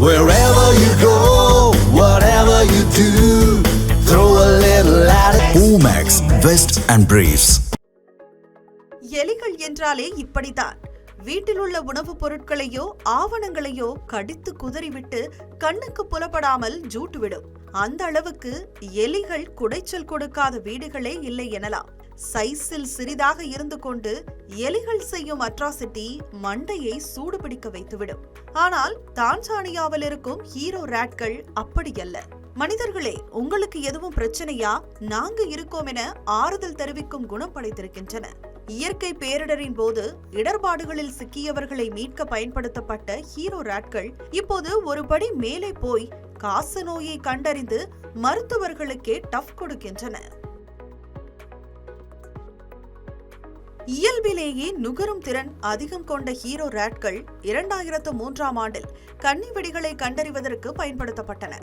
Wherever you go, whatever you do, throw a little at it. Omax, Vest and Briefs. எலிகள் என்றாலே இப்படித்தான் வீட்டில் உள்ள உணவுப் பொருட்களையோ ஆவணங்களையோ கடித்து குதறிவிட்டு கண்ணுக்கு புலப்படாமல் ஜூட்டுவிடும் அந்த அளவுக்கு எலிகள் குடைச்சல் கொடுக்காத வீடுகளே இல்லை எனலாம் சைஸில் சிறிதாக இருந்து கொண்டு எலிகள் செய்யும் அட்ராசிட்டி மண்டையை சூடுபிடிக்க வைத்துவிடும். ஆனால் தான்சானியாவில் இருக்கும் ஹீரோ ராட்கள் அப்படியல்ல மனிதர்களே உங்களுக்கு எதுவும் பிரச்சனையா? நாங்க இருக்கோம் என ஆறுதல் தெரிவிக்கும் குணம் படைத்திருக்கின்றன. இயற்கை பேரிடரின் போது இடர்பாடுகளில் சிக்கியவர்களை மீட்க பயன்படுத்தப்பட்ட ஹீரோ ராட்கள் இப்போது ஒருபடி மேலே போய் காச நோயை கண்டறிந்து மருத்துவர்களுக்கே டஃப் கொடுக்கின்றன. இயல்பிலேயே நுகரும் திறன் அதிகம் கொண்ட ஹீரோ ராட்கள் இரண்டாயிரத்து மூன்றாம் ஆண்டில் கன்னி வெடிகளை கண்டறிவதற்கு பயன்படுத்தப்பட்டன.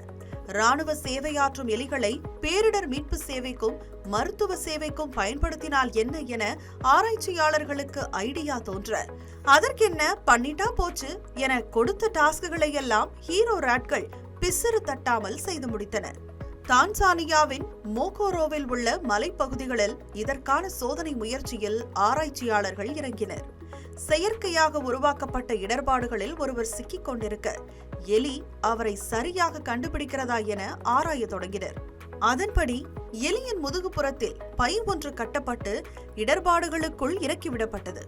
ராணுவ சேவையாற்றும் எலிகளை பேரிடர் மீட்பு சேவைக்கும் மருத்துவ சேவைக்கும் பயன்படுத்தினால் என்ன என ஆராய்ச்சியாளர்களுக்கு ஐடியா தோன்ற. அதற்கென்ன பண்ணிட்டா போச்சு என கொடுத்த டாஸ்குகளை எல்லாம் ஹீரோ ராட்கள் பிசிறு தட்டாமல் செய்து முடித்தன. தான்சானியாவின் மோகோரோவில் உள்ள மலைப்பகுதிகளில் இதற்கான சோதனை முயற்சியில் ஆராய்ச்சியாளர்கள் இறங்கினர். செயற்கையாக உருவாக்கப்பட்ட இடர்பாடுகளில் ஒருவர் சிக்கிக் கொண்டிருக்க எலி அவரை சரியாக கண்டுபிடிக்கிறதா என ஆராய தொடங்கினர். அதன்படி எலியின் முதுகுப்புறத்தில் பை ஒன்று கட்டப்பட்டு இடர்பாடுகளுக்குள் இறக்கிவிடப்பட்டது.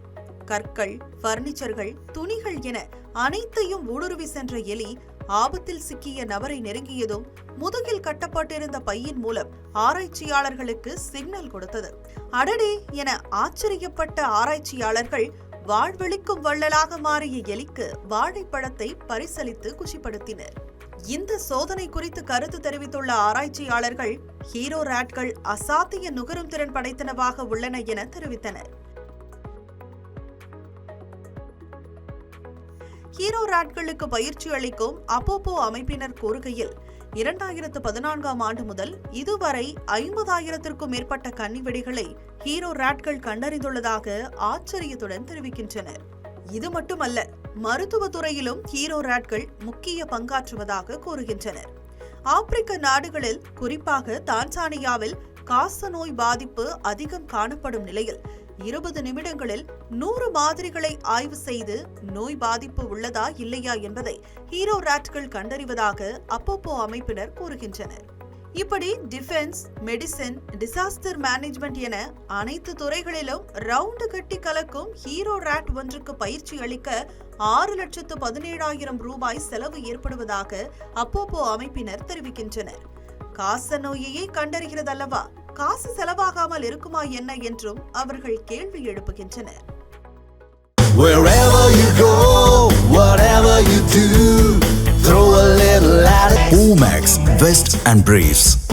கற்கள் பர்னிச்சர்கள் துணிகள் என அனைத்தையும் ஊடுருவி சென்ற எலி ஆபத்தில் சிக்கிய நபரை நெருங்கியதும் முதுகில் கட்டப்பட்டிருந்த பையின் மூலம் ஆராய்ச்சியாளர்களுக்கு சிக்னல் கொடுத்தது. அடடே என ஆச்சரியப்பட்ட ஆராய்ச்சியாளர்கள் வாழ்வெளிக்கும் வள்ளலாக மாறிய எலிக்கு வாழைப்பழத்தை பரிசளித்து குஷிப்படுத்தினர். இந்த சோதனை குறித்து கருத்து தெரிவித்துள்ள ஆராய்ச்சியாளர்கள் ஹீரோ ராட்கள் அசாத்திய நுகரும் திறன் படைத்தனவாக உள்ளன என தெரிவித்தனர். ஹீரோ ராட்களுக்கு பயிற்சி அளிக்கும் அப்போப்போ அமைப்பினர் கூறுகையில் இரண்டாயிரத்து பதினான்காம் ஆண்டு முதல் இதுவரை ஐம்பதாயிரத்திற்கும் மேற்பட்ட கன்னிவெடிகளை ஹீரோ ராட்கள் கண்டறிந்துள்ளதாக ஆச்சரியத்துடன் தெரிவிக்கின்றனர். இது மட்டுமல்ல மருத்துவத்துறையிலும் ஹீரோ ராட்கள் முக்கிய பங்காற்றுவதாக கூறுகின்றனர். ஆப்பிரிக்க நாடுகளில் குறிப்பாக தான்சானியாவில் காச நோய் பாதிப்பு அதிகம் காணப்படும் நிலையில் இருபது நிமிடங்களில் நூறு மாதிரிகளை ஆய்வு செய்து நோய் பாதிப்பு உள்ளதா இல்லையா என்பதை ஹீரோ ராட்கள் கண்டறிவதாக அப்பப்போ அமைப்பினர் கூறுகின்றனர். இப்படி டிஃபென்ஸ் மெடிசின் டிசாஸ்டர் மேனேஜ்மெண்ட் என அனைத்து துறைகளிலும் ரவுண்டு கட்டி கலக்கும் ஹீரோ ராட் ஒன்றுக்கு பயிற்சி அளிக்க ஆறு லட்சத்து பதினேழாயிரம் ரூபாய் செலவு ஏற்படுவதாக அப்போப்போ அமைப்பினர் தெரிவிக்கின்றனர். காச நோயையே கண்டறிகிறதல்லவா? காசு செலவாகாமல் இருக்குமா என்ன என்றும் அவர்கள் கேள்வி எழுப்புகின்றனர் Wherever you go, whatever you do, throw a little at it. Omax, Vest and Briefs.